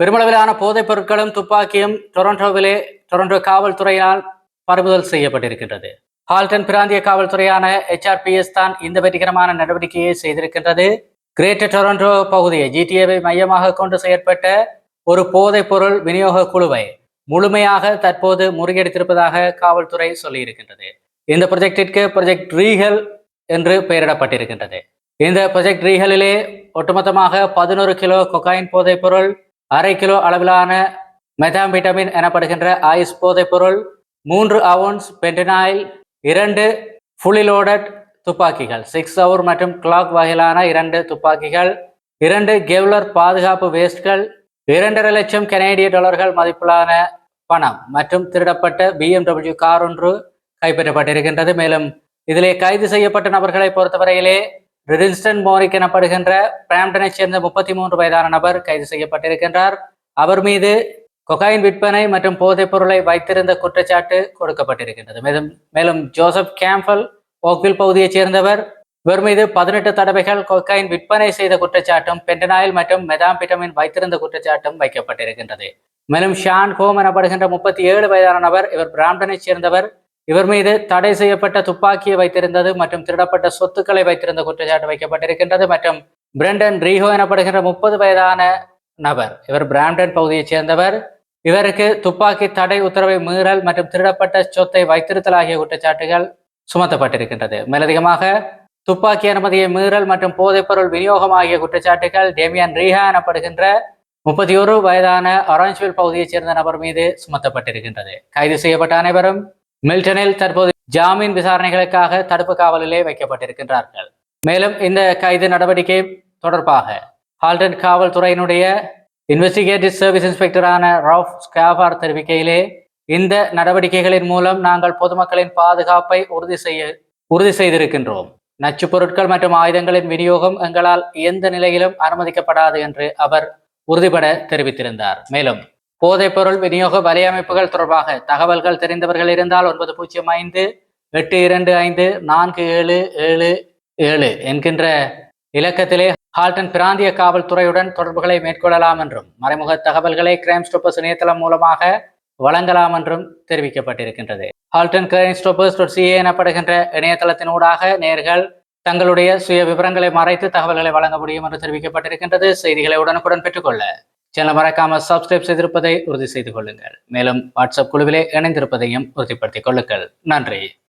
பெருமளவிலான போதைப் பொருட்களும் துப்பாக்கியும் டொரண்டோவிலே டொரண்டோ காவல்துறையால் பறிமுதல் செய்யப்பட்டிருக்கின்றது. ஹால்டன் பிராந்திய காவல்துறையான ஹெச்ஆர்பிஎஸ் தான் இந்த வெற்றிகரமான நடவடிக்கையை செய்திருக்கின்றது. கிரேட்டர் டொரண்டோ பகுதியை ஜிடிஏவை மையமாக கொண்டு செயற்பட்ட ஒரு போதைப் பொருள் விநியோக குழுவை முழுமையாக தற்போது முறியடித்திருப்பதாக காவல்துறை சொல்லியிருக்கின்றது. இந்த ப்ரொஜெக்டிற்கு ப்ரொஜெக்ட் ரீகல் என்று பெயரிடப்பட்டிருக்கின்றது. இந்த ப்ரொஜெக்ட் ரீகலிலே ஒட்டுமொத்தமாக பதினோரு கிலோ கொக்காயின் போதைப் பொருள் அரை கிலோ அளவிலான மெதாம்பிட்டமின் எனப்படுகின்ற ஆயுஸ் போதைப் பொருள் மூன்று அவுன்ஸ் பென்டனாயில் இரண்டு ஃபுல்லி லோடட் துப்பாக்கிகள் சிக்ஸ் அவர் மற்றும் கிளாக் வகையிலான இரண்டு துப்பாக்கிகள் இரண்டு கெவ்லர் பாதுகாப்பு வேஸ்ட்கள் இரண்டரை லட்சம் கனேடிய டாலர்கள் மதிப்பிலான பணம் மற்றும் திருடப்பட்ட பிஎம்டபிள்யூ கார் ஒன்று கைப்பற்றப்பட்டிருக்கின்றது. மேலும் இதிலே கைது செய்யப்பட்ட நபர்களை பொறுத்தவரையிலே ரிடில்ஸ்டன் மோரிக் எனப்படுகின்ற பிராம்டனைச் சேர்ந்த முப்பத்தி மூன்று வயதான நபர் கைது செய்யப்பட்டிருக்கின்றார். அவர் மீது கொகாயின் விற்பனை மற்றும் போதைப் பொருளை வைத்திருந்த குற்றச்சாட்டு கொடுக்கப்பட்டிருக்கின்றது. மேலும் மேலும் ஜோசப் கேம்பல் ஓக்வில் பகுதியைச் சேர்ந்தவர். இவர் மீது பதினெட்டு தடவைகள் கொக்காயின் விற்பனை செய்த குற்றச்சாட்டும் பென்டனாயில் மற்றும் மெதாம்பிட்டமின் வைத்திருந்த குற்றச்சாட்டும் வைக்கப்பட்டிருக்கின்றது. மேலும் ஷான் ஹோம் எனப்படுகின்ற முப்பத்தி ஏழு வயதான நபர் இவர் பிராம்டனைச் சேர்ந்தவர். இவர் மீது தடை செய்யப்பட்ட துப்பாக்கியை வைத்திருந்தது மற்றும் திருடப்பட்ட சொத்துக்களை வைத்திருந்த குற்றச்சாட்டு வைக்கப்பட்டிருக்கின்றது மற்றும் பிரண்டன் ரீஹோ எனப்படுகின்ற முப்பது வயதான நபர் இவர் பிராம்டன் பகுதியைச் சேர்ந்தவர். இவருக்கு துப்பாக்கி தடை உத்தரவை மீறல் மற்றும் திருடப்பட்ட சொத்தை வைத்திருத்தல் ஆகிய குற்றச்சாட்டுகள் சுமத்தப்பட்டிருக்கின்றது. மேலதிகமாக துப்பாக்கி அனுமதியை மீறல் மற்றும் போதைப்பொருள் விநியோகம் ஆகிய குற்றச்சாட்டுகள் டேமியன் ரீஹா எனப்படுகின்ற முப்பத்தி ஒரு வயதான ஆரஞ்ச்வில் பகுதியைச் சேர்ந்த நபர் மீது சுமத்தப்பட்டிருக்கின்றது. கைது செய்யப்பட்ட அனைவரும் மில்டனில் தற்போது ஜாமீன் விசாரணைகளுக்காக தடுப்பு காவலிலே வைக்கப்பட்டிருக்கின்றார்கள். மேலும் இந்த கைது நடவடிக்கை தொடர்பாக ஹால்டன் காவல்துறையினுடைய இன்வெஸ்டிகேட்டிவ் சர்வீஸ் இன்ஸ்பெக்டரான ராஃப் ஸ்காஃபார் தெரிவிக்கையிலே இந்த நடவடிக்கைகளின் மூலம் நாங்கள் பொதுமக்களின் பாதுகாப்பை உறுதி செய்ய உறுதி செய்திருக்கின்றோம். நச்சு பொருட்கள் மற்றும் ஆயுதங்களின் விநியோகம் எங்களால் எந்த நிலையிலும் அனுமதிக்கப்படாது என்று அவர் உறுதிபட தெரிவித்திருந்தார். மேலும் போதைப்பொருள் விநியோக வலையமைப்புகள் தொடர்பாக தகவல்கள் தெரிந்தவர்கள் இருந்தால் ஒன்பது பூஜ்ஜியம் ஐந்து எட்டு இரண்டு ஐந்து நான்கு ஏழு ஏழு ஏழு என்கின்ற இலக்கத்திலே ஹால்டன் பிராந்திய காவல்துறையுடன் தொடர்புகளை மேற்கொள்ளலாம் என்றும் மறைமுக தகவல்களை கிரைம் ஸ்டோப்பர்ஸ் இணையதளம் மூலமாக வழங்கலாம் என்றும் தெரிவிக்கப்பட்டிருக்கின்றது. Halton crime stoppers dot CA எனப்படுகின்ற இணையதளத்தினூடாக நேர்கள் தங்களுடைய சுய விவரங்களை மறைத்து தகவல்களை வழங்க முடியும் என்று தெரிவிக்கப்பட்டிருக்கின்றது. செய்திகளை உடனுக்குடன் பெற்றுக்கொள்ள சேனல் மறக்காமல் சப்ஸ்கிரைப் செய்திருப்பதை உறுதி செய்து கொள்ளுங்கள். மேலும் வாட்ஸ்அப் குழுவிலே இணைந்திருப்பதையும் உறுதிப்படுத்திக் கொள்ளுங்கள். நன்றி.